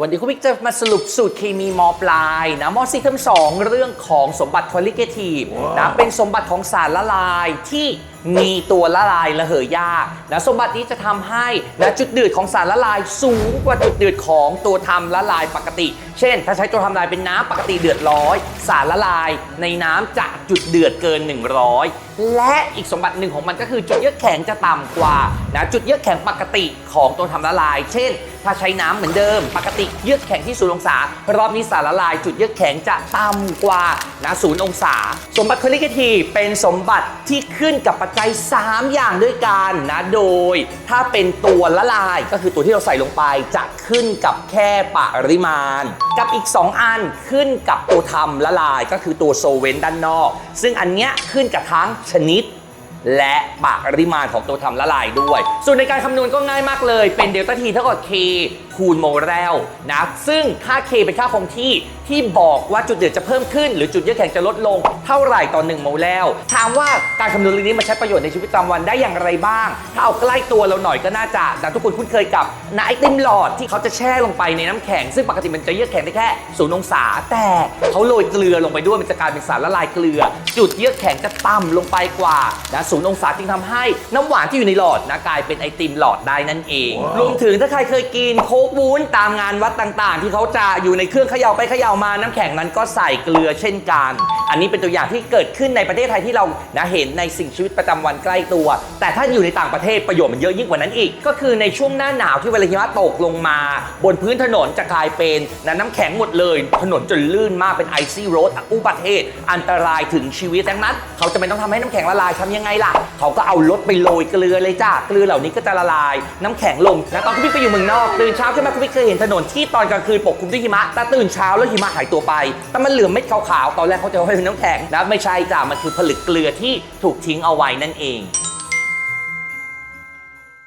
วันนี้คุณพิกจะมาสรุปสูตรเคมีมอปลายนะมอซีเทอมสองเรื่องของสมบัติคอลิเกทีฟนะเป็นสมบัติของสารละลายที่ มีตัวละลายระเหยยากนะสมบัตินี้จะทำให้นะจุดเดือดของสารละลายสูงกว่าจุดเดือดของตัวทำละลายปกติ เช่น ถ้าใช้ตัวทำละลายเป็นน้ำปกติเดือดร้อยสารละลายในน้ำจะจุดเดือดเกิน 100 และอีกสมบัติหนึ่งของมันก็คือจุดเยือกแข็งจะต่ำกว่านะจุดเยือกแข็งปกติของตัวทำละลาย เช่น ถ้าใช้น้ำเหมือนเดิม ปกติเยือกแข็งที่ศูนย์องศารอบนี้สารละลาย จุดเยือกแข็งจะต่ำกว่านะศูนย์องศา สมบัติคอลิเกทีเป็นสมบัติที่ขึ้นกับปัจจัย3อย่างด้วยกันนะ โดยถ้าเป็นตัวละลายก็คือตัวที่เราใส่ลงไปจะขึ้นกับแค่ปริมาณ กับอีก 2 อันขึ้นกับตัวทำละลายก็คือตัวโซเวนด้านนอก ซึ่งอันเนี้ยขึ้นกับทั้งชนิดและปริมาณของตัวทำละลายด้วย ส่วนในการคำนวณก็ง่ายมากเลย เป็นเดลต้าทีเท่ากับ k คูณโมเลลนะซึ่งค่า k เป็นค่าคงที่ที่บอกว่าจุดเดือดจะเพิ่มขึ้น หรือจุดเยือกแข็งจะลดลงเท่าไหร่ต่อ1โมเลลถามว่าการคำนวณเรื่องนี้มาใช้ประโยชน์ในชีวิตประจำวันได้อย่างไรบ้าง ถ้าเอาใกล้ตัวเราหน่อยก็น่าจะแต่ทุกคนคุ้นเคยกับน้ำไอติมหลอดที่เขาจะแช่ลงไปในน้ำแข็ง ซึ่งปกติมันจะเยือกแข็งได้แค่ศูนย์องศา แต่เขาโรยเกลือลงไปด้วยมันจะกลายเป็นสารละลายเกลือ จุดเยือกแข็งจะต่ำลงไปกว่านะศูนย์องศาจึงทำให้น้ำหวานที่อยู่ในหลอดนะกลายเป็นไอติมหลอดได้นั่นเอง รวมถึงถ้าใครเคยกินโค้กวุ้นตามงานวัดต่างๆ ที่เขาจะอยู่ในเครื่องเขย่าไปเขย่ามาน้ำแข็งนั้นก็ใส่เกลือเช่นกัน อันนี้เป็นตัวอย่างที่เกิดขึ้นในประเทศไทยที่เรานะเห็นในสิ่งชีวิตประจำวันใกล้ตัว แต่ถ้าอยู่ในต่างประเทศประโยชน์มันเยอะยิ่งกว่านั้นอีก ก็คือในช่วงหน้าหนาวที่เวลาหิมะตกลงมา บนพื้นถนนจะกลายเป็นนะน้ำแข็งหมดเลย ถนนจนลื่นมากเป็นไอซี่โรดอุบัติเหตุอันตรายถึงชีวิตดังนั้น เขาจะไม่ต้องทำให้น้ำแข็งละลายทำยังไงล่ะ เขาก็เอารถไปโรยเกลือเลยจ้าเกลือเหล่านี้ก็จะละลายน้ำแข็งลงนะตอนคุณพี่ไปอยู่เมืองนอกตื่นเช้าขึ้นมาคุณพี่เคยเห็นถนนที่ตอนกลางคืนปกคลุมด้วยหิมะ แต่ตื่นเช้าแล้วหิมะหายตัวไป แต่มันเหลือเม็ดขาวๆ ตอนแรกเขาจะเอาไว้เป็นน้ำแข็งนะไม่ใช่จ้ามันคือผลึกเกลือที่ถูกทิ้งเอาไว้นั่นเอง